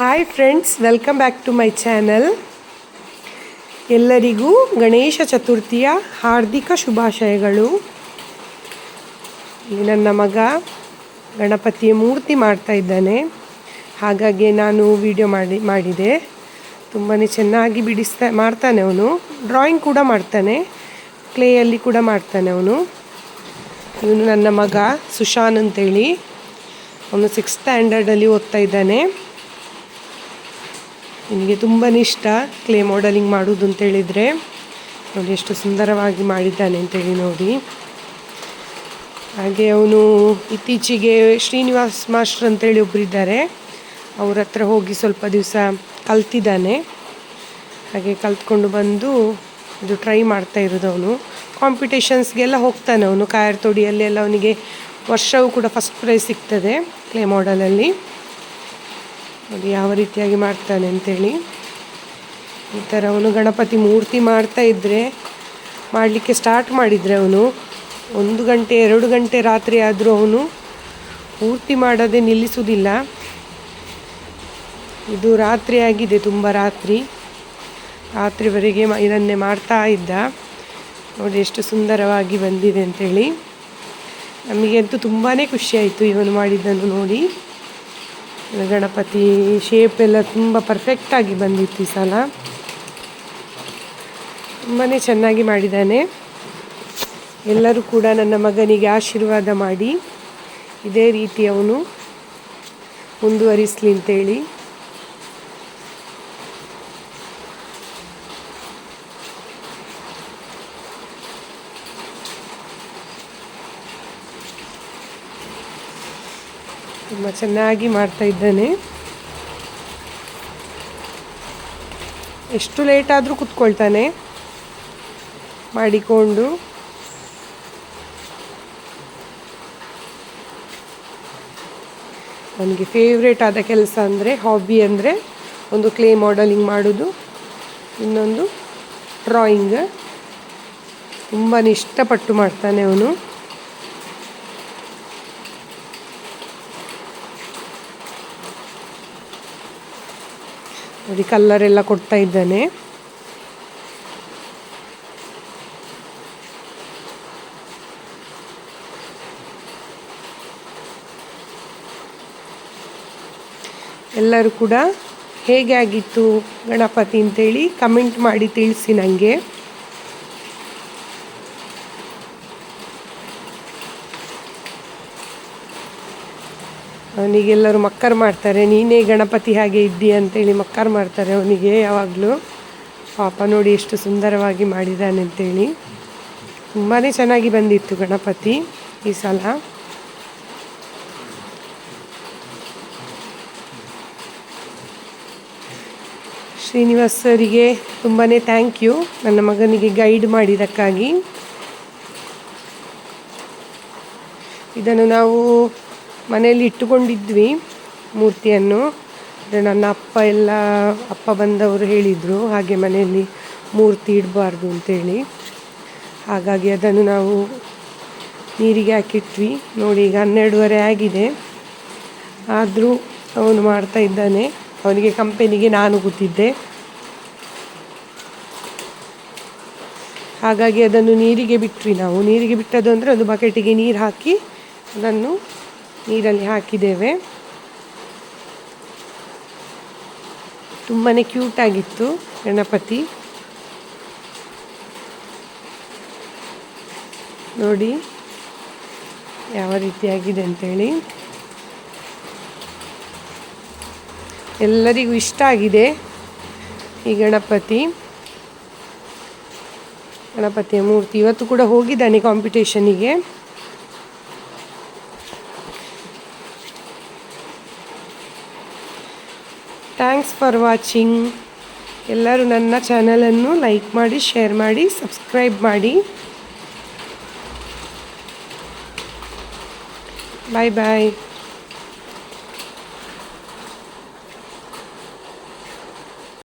Hi friends welcome back to my channel ಎಲ್ಲರಿಗೂ ಗಣೇಶ ಚತುರ್ಥಿಯ ಹಾರ್ದಿಕ ಶುಭಾಶಯಗಳು. ನನ್ನ ಮಗ ಗಣಪತಿಯ ಮೂರ್ತಿ ಮಾಡ್ತಾ ಇದ್ದಾನೆ. ಹಾಗಾಗಿ ನಾನು ವಿಡಿಯೋ ಮಾಡಿ, ಮಾಡಿದೆ. ತುಂಬಾ ಚೆನ್ನಾಗಿ ಬಿಡಿಸ್ತಾ, ಮಾಡ್ತಾನೆ ಅವನು. ಡ್ರಾಯಿಂಗ್ ಕೂಡ ಮಾಡ್ತಾನೆ. ಕ್ಲೇಯಲ್ಲಿ ಕೂಡ ಮಾಡ್ತಾನೆ ಅವನು. ಇವನು ನನ್ನ ಮಗ ಸುಶಾನ್ ಅಂತೇಳಿ. ಅವನು ಸಿಕ್ಸ್ ಸ್ಟ್ಯಾಂಡರ್ಡಲ್ಲಿ ಓದ್ತಾ ಇದ್ದಾನೆ. ನಿಮಗೆ ತುಂಬಾ ಇಷ್ಟ ಕ್ಲೇ ಮಾಡಲಿಂಗ್ ಮಾಡೋದು ಅಂತೇಳಿದರೆ ನೋಡಿ ಎಷ್ಟು ಸುಂದರವಾಗಿ ಮಾಡಿದ್ದಾನೆ ಅಂತೇಳಿ ನೋಡಿ. ಹಾಗೆ ಅವನು ಇತ್ತೀಚೆಗೆ ಶ್ರೀನಿವಾಸ್ ಮಾಸ್ಟರ್ ಅಂತೇಳಿ ಒಬ್ಬರಿದ್ದಾರೆ ಅವ್ರ ಹತ್ರ ಹೋಗಿ ಸ್ವಲ್ಪ ದಿವಸ ಕಲ್ತಿದ್ದಾನೆ. ಹಾಗೆ ಕಲ್ತ್ಕೊಂಡು ಬಂದು ಇದು ಟ್ರೈ ಮಾಡ್ತಾ ಇರೋದು ಅವನು. ಕಾಂಪಿಟೇಷನ್ಸ್ಗೆಲ್ಲ ಹೋಗ್ತಾನೆ ಅವನು. ಕಾಯರ್ ತೊಡಿಯಲ್ಲಿ ಎಲ್ಲ ಅವನಿಗೆ ವರ್ಷವೂ ಕೂಡ ಫಸ್ಟ್ ಪ್ರೈಸ್ ಸಿಗ್ತದೆ ಕ್ಲೇ ಮಾಡಲಲ್ಲಿ ನೋಡಿ ಯಾವ ರೀತಿಯಾಗಿ ಮಾಡ್ತಾನೆ ಅಂತೇಳಿ. ಈ ಥರ ಅವನು ಗಣಪತಿ ಮೂರ್ತಿ ಮಾಡ್ತಾ ಇದ್ದರೆ ಮಾಡಲಿಕ್ಕೆ ಸ್ಟಾರ್ಟ್ ಮಾಡಿದರೆ ಅವನು, ಒಂದು ಗಂಟೆ, ಎರಡು ಗಂಟೆ ರಾತ್ರಿ ಆದರೂ ಅವನು ಪೂರ್ತಿ ಮಾಡದೆ ನಿಲ್ಲಿಸುವುದಿಲ್ಲ. ಇದು ರಾತ್ರಿ ಆಗಿದೆ, ತುಂಬ ರಾತ್ರಿ. ರಾತ್ರಿವರೆಗೆ ಇದನ್ನೇ ಮಾಡ್ತಾ ಇದ್ದ. ನೋಡಿ ಎಷ್ಟು ಸುಂದರವಾಗಿ ಬಂದಿದೆ ಅಂತೇಳಿ. ನಮಗಂತೂ ತುಂಬಾ ಖುಷಿಯಾಯಿತು ಇವನು ಮಾಡಿದ್ದನ್ನು ನೋಡಿ. ಗಣಪತಿ ಶೇಪ್ ಎಲ್ಲ ತುಂಬ ಪರ್ಫೆಕ್ಟಾಗಿ ಬಂದಿತ್ತು ಈ ಸಲ. ತುಂಬಾ ಚೆನ್ನಾಗಿ ಮಾಡಿದ್ದಾನೆ. ಎಲ್ಲರೂ ಕೂಡ ನನ್ನ ಮಗನಿಗೆ ಆಶೀರ್ವಾದ ಮಾಡಿ. ಇದೇ ರೀತಿ ಅವನು ಮುಂದುವರಿಸಲಿ ಅಂತೇಳಿ. ತುಂಬ ಚೆನ್ನಾಗಿ ಮಾಡ್ತಾ ಇದ್ದಾನೆ. ಎಷ್ಟು ಲೇಟ್ ಆದರೂ ಕುತ್ಕೊಳ್ತಾನೆ. ಮಾಡಿಕೊಂಡು. ನನಗೆ ಫೇವ್ರೇಟ್ ಆದ ಕೆಲಸ ಅಂದರೆ ಹಾಬಿ ಅಂದರೆ ಒಂದು ಕ್ಲೇ ಮಾಡಲಿಂಗ್ ಮಾಡೋದು. ಇನ್ನೊಂದು ಡ್ರಾಯಿಂಗ್ ತುಂಬಾ ಇಷ್ಟಪಟ್ಟು ಮಾಡ್ತಾನೆ ಅವನು. ನೋಡಿ ಕಲ್ಲರ್ ಎಲ್ಲ ಕೊಡ್ತಾ ಇದ್ದಾನೆ. ಎಲ್ಲರೂ ಕೂಡ ಹೇಗೆ ಆಗಿತ್ತು ಗಣಪತಿ ಅಂತೇಳಿ ಕಮೆಂಟ್ ಮಾಡಿ ತಿಳಿಸಿ ನನಗೆ ಅವನಿಗೆಲ್ಲರೂ ಮಕ್ಕರ್ ಮಾಡ್ತಾರೆ, ನೀನೇ ಗಣಪತಿ ಹಾಗೆ ಇದ್ದಿ ಅಂತೇಳಿ ಮಕ್ಕರ್ ಮಾಡ್ತಾರೆ ಅವನಿಗೆ ಯಾವಾಗಲೂ. ಪಾಪ ನೋಡಿ ಎಷ್ಟು ಸುಂದರವಾಗಿ ಮಾಡಿದ್ದಾನೆ ಅಂತೇಳಿ. ತುಂಬಾ ಚೆನ್ನಾಗಿ ಬಂದಿತ್ತು ಗಣಪತಿ ಈ ಸಲ. ಶ್ರೀನಿವಾಸ್ ಸರಿಗೆ ತುಂಬಾ ಥ್ಯಾಂಕ್ ಯು ನನ್ನ ಮಗನಿಗೆ ಗೈಡ್ ಮಾಡಿದ್ದಕ್ಕಾಗಿ. ಇದನ್ನು ನಾವು ಮನೆಯಲ್ಲಿ ಇಟ್ಟುಕೊಂಡಿದ್ವಿ ಮೂರ್ತಿಯನ್ನು. ನನ್ನ ಅಪ್ಪ ಎಲ್ಲ, ಅಪ್ಪ ಬಂದವರು ಹೇಳಿದರು, ಹಾಗೆ ಮನೆಯಲ್ಲಿ ಮೂರ್ತಿ ಇಡಬಾರ್ದು ಅಂತೇಳಿ. ಹಾಗಾಗಿ ಅದನ್ನು ನಾವು ನೀರಿಗೆ ಹಾಕಿಟ್ವಿ. ನೋಡಿ ಈಗ ಹನ್ನೆರಡುವರೆ ಆಗಿದೆ. ಆದರೂ ಅವನು ಮಾಡ್ತಾ ಇದ್ದಾನೆ. ಅವನಿಗೆ ಕಂಪೆನಿಗೆ ನಾನು ಕೂತಿದ್ದೆ. ಹಾಗಾಗಿ ಅದನ್ನು ನೀರಿಗೆ ಬಿಟ್ವಿ ನಾವು. ನೀರಿಗೆ ಬಿಟ್ಟದ್ದು ಅಂದರೆ ಒಂದು ಬಕೆಟಿಗೆ ನೀರು ಹಾಕಿ ಅದನ್ನು ನೀರಲ್ಲಿ ಹಾಕಿದ್ದೇವೆ. ತುಂಬಾ ಕ್ಯೂಟಾಗಿತ್ತು ಗಣಪತಿ. ನೋಡಿ ಯಾವ ರೀತಿಯಾಗಿದೆ ಅಂತೇಳಿ. ಎಲ್ಲರಿಗೂ ಇಷ್ಟ ಆಗಿದೆ ಈ ಗಣಪತಿ. ಗಣಪತಿಯ ಮೂರ್ತಿ ಇವತ್ತು ಕೂಡ ಹೋಗಿದ್ದಾನೆ ಕಾಂಪಿಟೇಷನಿಗೆ ಥ್ಯಾಂಕ್ಸ್ ಫಾರ್ ವಾಚಿಂಗ್ ಎಲ್ಲರೂ ನನ್ನ ಚಾನಲನ್ನು ಲೈಕ್ ಮಾಡಿ ಶೇರ್ ಮಾಡಿ ಸಬ್ಸ್ಕ್ರೈಬ್ ಮಾಡಿ. ಬಾಯ್ ಬಾಯ್